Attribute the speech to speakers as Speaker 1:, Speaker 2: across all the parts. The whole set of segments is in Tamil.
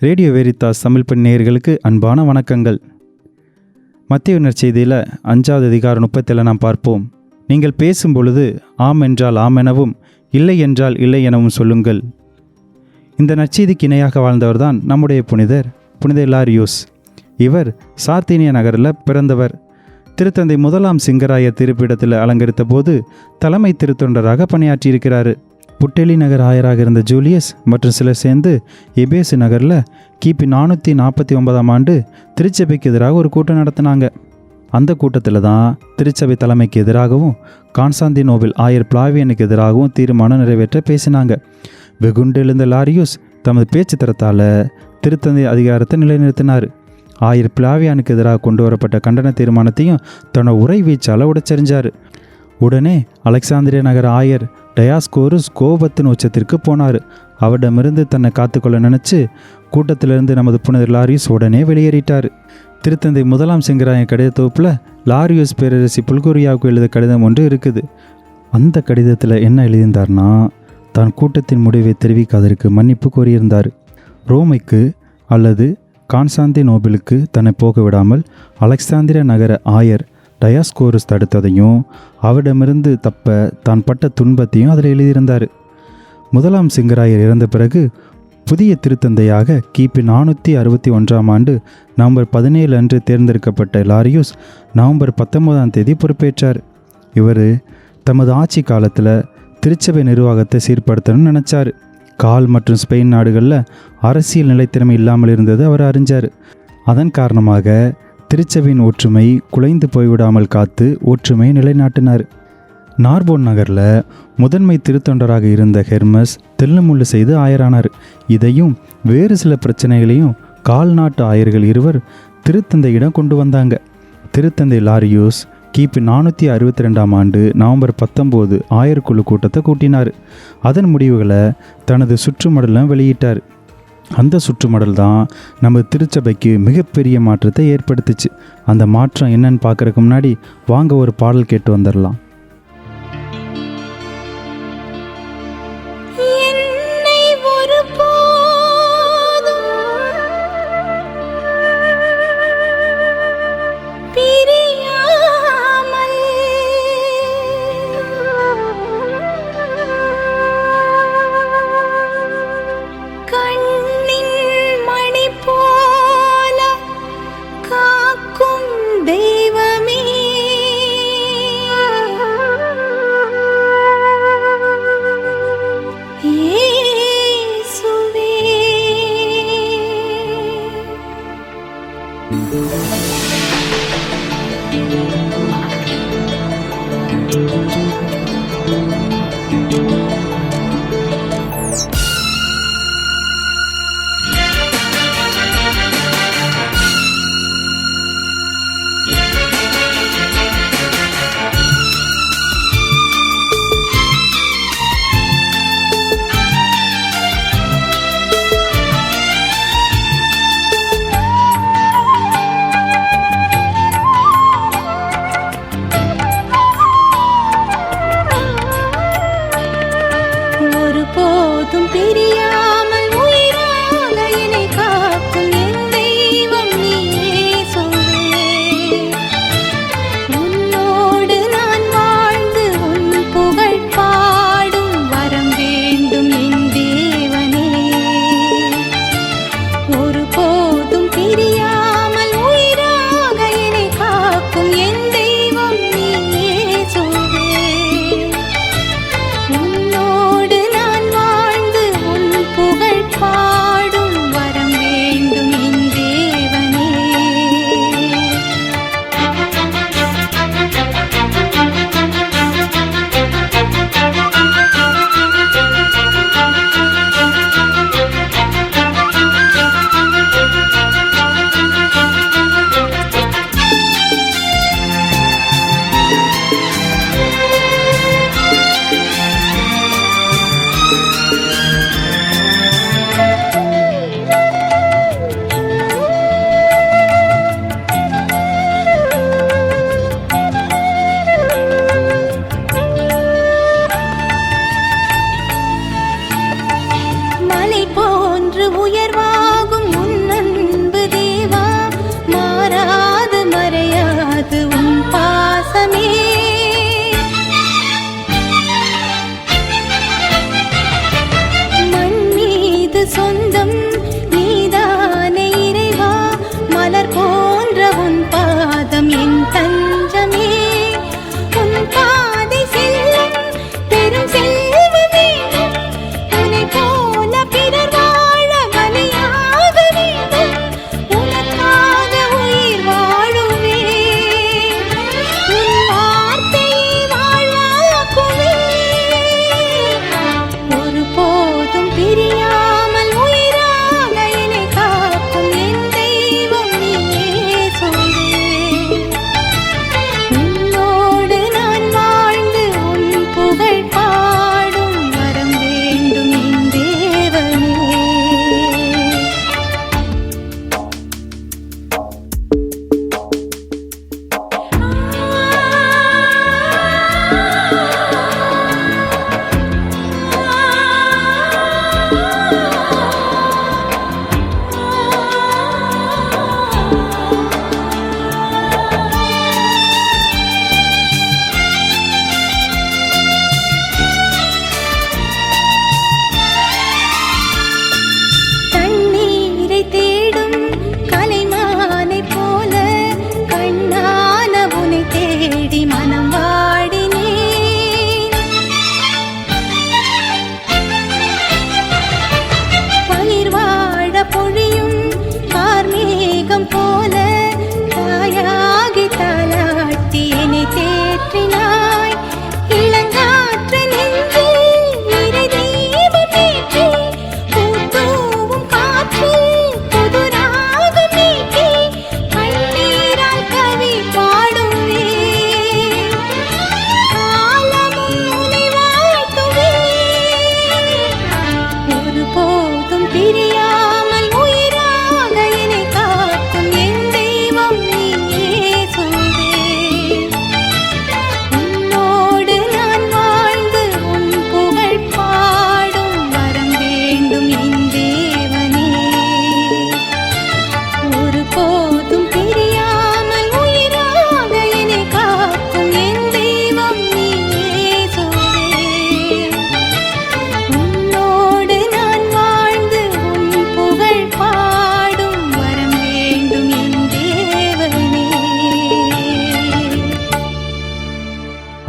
Speaker 1: ரேடியோ
Speaker 2: வெரித்தாஸ் தமிழ் பெண் நேயர்களுக்கு அன்பான வணக்கங்கள். மத்திய நற்செய்தியில் அஞ்சாவது அதிகாரம் முப்பத்தில் நாம் பார்ப்போம். நீங்கள் பேசும் பொழுது ஆம் என்றால் ஆம் எனவும் இல்லை என்றால் இல்லை எனவும் சொல்லுங்கள். இந்த நற்செய்திக்கு இணையாக வாழ்ந்தவர்தான் நம்முடைய புனிதர் புனித லாரியோஸ். இவர் சார்த்தீனிய நகரில் பிறந்தவர். திருத்தந்தை முதலாம் சிங்கராய திருப்பிடத்தில் அலங்கரித்த போது தலைமை திருத்தொண்டராக பணியாற்றியிருக்கிறார். புட்டெலி நகர் ஆயராக இருந்த ஜூலியஸ் மற்றும் சிலர் சேர்ந்து எபேசு நகரில் கிபி நானூற்றி நாற்பத்தி ஒன்பதாம் ஆண்டு திருச்சபைக்கு எதிராக ஒரு கூட்டம் நடத்தினாங்க. அந்த கூட்டத்தில் தான் திருச்சபை தலைமைக்கு எதிராகவும் கான்ஸ்டாந்தினோவில் ஆயர் பிளாவியனுக்கு எதிராகவும் தீர்மானம் நிறைவேற்ற பேசினாங்க. வெகுண்டு எழுந்த லாரியூஸ் தமது பேச்சு தரத்தால் திருத்தந்தை அதிகாரத்தை நிலைநிறுத்தினார். ஆயர் பிளாவியானுக்கு எதிராக கொண்டு வரப்பட்ட கண்டன தீர்மானத்தையும் தன்னோட உரை வீச்சால் உடைச்செறிஞ்சார். உடனே அலெக்சாந்திரிய நகர ஆயர் டயாஸ்கோருஸ் கோபத்தின் உச்சத்திற்கு போனார். அவரிடமிருந்து தன்னை காத்துக்கொள்ள நினச்சி கூட்டத்திலிருந்து நமது புனிதர் லாரியூஸ் உடனே வெளியேறிட்டார். திருத்தந்தை முதலாம் சிங்கராயன் கடித தொகுப்பில் லாரியூஸ் பேரரசி புல்கோரியாவுக்கு எழுத கடிதம் ஒன்று இருக்குது. அந்த கடிதத்தில் என்ன எழுதியிருந்தார்னா தான் கூட்டத்தின் முடிவை தெரிவிக்காதற்கு மன்னிப்பு கோரியிருந்தார். ரோமைக்கு அல்லது கான்ஸ்டாந்தினோபிலுக்கு தன்னை போக விடாமல் அலெக்சாந்திர நகர ஆயர் டயாஸ்கோரஸ் தடுத்ததையும் அவரிடமிருந்து தப்ப தான் பட்ட துன்பத்தையும் அதில் எழுதியிருந்தார். முதலாம் சிங்கராயர் இறந்த பிறகு புதிய திருத்தந்தையாக கிபி நானூற்றி அறுபத்தி ஒன்றாம் ஆண்டு நவம்பர் பதினேழு அன்று தேர்ந்தெடுக்கப்பட்ட லாரியூஸ் நவம்பர் பத்தொன்பதாம் தேதி பொறுப்பேற்றார். இவர் தமது ஆட்சி காலத்தில் திருச்சபை நிர்வாகத்தை சீர்படுத்தணும்னு நினச்சார். கால் மற்றும் ஸ்பெயின் நாடுகளில் அரசியல் நிலைத்திறமை இல்லாமல் இருந்தது அவர் அறிஞ்சார். அதன் காரணமாக திருச்சபையின் ஒற்றுமை குலைந்து போய்விடாமல் காத்து ஒற்றுமை நிலைநாட்டினார். நார்போன் நகரில் முதன்மை திருத்தொண்டராக இருந்த ஹெர்மஸ் தெல்லுமுள்ளு செய்து ஆயரானார். இதையும் வேறு சில பிரச்சனைகளையும் கால் நாட்டு ஆயர்கள் இருவர் திருத்தந்தையிடம் கொண்டு வந்தாங்க. திருத்தந்தை லாரியூஸ் கிபி நானூற்றி அறுபத்தி ரெண்டாம் ஆண்டு நவம்பர் பத்தொம்போது ஆயர்குழு கூட்டத்தை கூட்டினார். அதன் முடிவுகளை தனது சுற்றுமடலும் வெளியிட்டார். அந்த சுற்றுமடல் தான் நம்ம திருச்சபைக்கு மிகப்பெரிய மாற்றத்தை ஏற்படுத்துச்சு. அந்த மாற்றம் என்னன்னு பார்க்குறக்கு முன்னாடி வாங்க ஒரு பாடல் கேட்டு வந்துடலாம்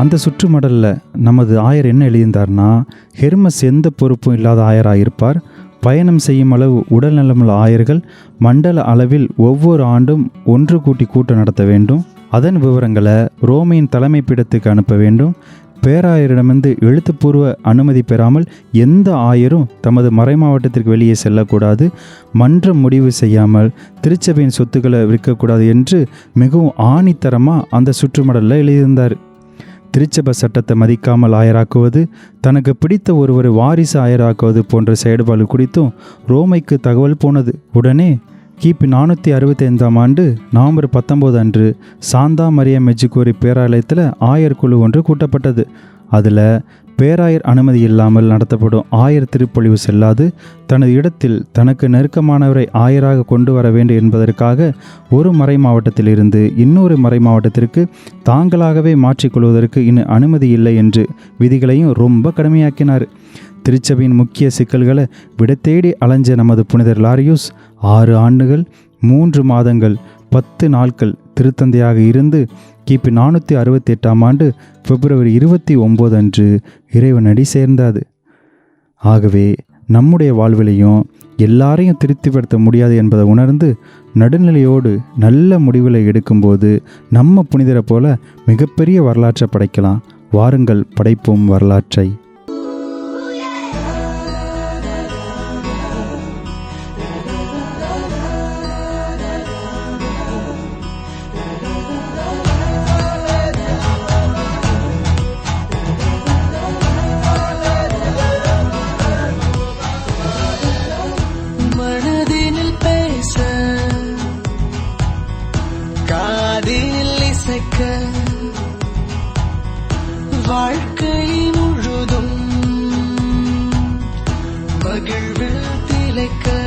Speaker 2: அந்த சுற்றுமடலில் நமது ஆயர் என்ன எழுதியிருந்தார்னா ஹெர்மஸ் எந்த பொறுப்பும் இல்லாத ஆயராக இருப்பார் பயணம் செய்யும் அளவு உடல் நலமுள்ள ஆயர்கள் மண்டல அளவில் ஒவ்வொரு ஆண்டும் ஒன்று கூட்டி கூட்டம் நடத்த வேண்டும். அதன் விவரங்களை ரோமையின் தலைமை பீடத்துக்கு அனுப்ப வேண்டும். பேராயரிடமிருந்து எழுத்துப்பூர்வ அனுமதி பெறாமல் எந்த ஆயரும் தமது மறைமாவட்டத்திற்கு வெளியே செல்லக்கூடாது. மன்றம் முடிவு செய்யாமல் திருச்சபையின் சொத்துக்களை விற்கக்கூடாது என்று மிகவும் ஆணித்தரமாக அந்த சுற்றுமடலில் எழுதியிருந்தார். திருச்சபை சட்டத்தை மதிக்காமல் ஆயராக்குவது தனக்கு பிடித்த ஒருவரை வாரிசு ஆயராக்குவது போன்ற செயல்பாடு குறித்தும் ரோமைக்கு தகவல் போனது. உடனே கிபி நானூற்றி அறுபத்தி ஐந்தாம் ஆண்டு நவம்பர் பத்தொம்போது அன்று சாந்தா மரியா மெஜிகோரி பேராலயத்தில் ஆயர் குழு ஒன்று கூட்டப்பட்டது. அதில் பேராயர் அனுமதி இல்லாமல் நடத்தப்படும் ஆயர் திருப்பொழிவு செல்லாது. தனது இடத்தில் தனக்கு நெருக்கமானவரை ஆயராக கொண்டு வர வேண்டும் என்பதற்காக ஒரு மறை மாவட்டத்திலிருந்து இன்னொரு மறை மாவட்டத்திற்கு தாங்களாகவே மாற்றிக்கொள்வதற்கு இன்னும் அனுமதி இல்லை என்று விதிகளையும் ரொம்ப கடுமையாக்கினார். திருச்சபையின் முக்கிய சிக்கல்களை விட தேடி அலைஞ்ச நமது புனிதர் லாரியூஸ் ஆறு ஆண்டுகள் மூன்று மாதங்கள் பத்து நாட்கள் திருத்தந்தையாக இருந்து கிபி நானூற்றி அறுபத்தி எட்டாம் ஆண்டு பிப்ரவரி இருபத்தி ஒம்பது அன்று இறைவனடி சேர்ந்தாது. ஆகவே நம்முடைய வாழ்விலையும் எல்லாரையும் திருப்திப்படுத்த முடியாது என்பதை உணர்ந்து நடுநிலையோடு நல்ல முடிவுகளை எடுக்கும்போது நம்ம புனிதரை போல மிகப்பெரிய வரலாற்றை படைக்கலாம். வாருங்கள் படைப்போம் வரலாற்றை.
Speaker 1: மகிழ்வில் திளைக்க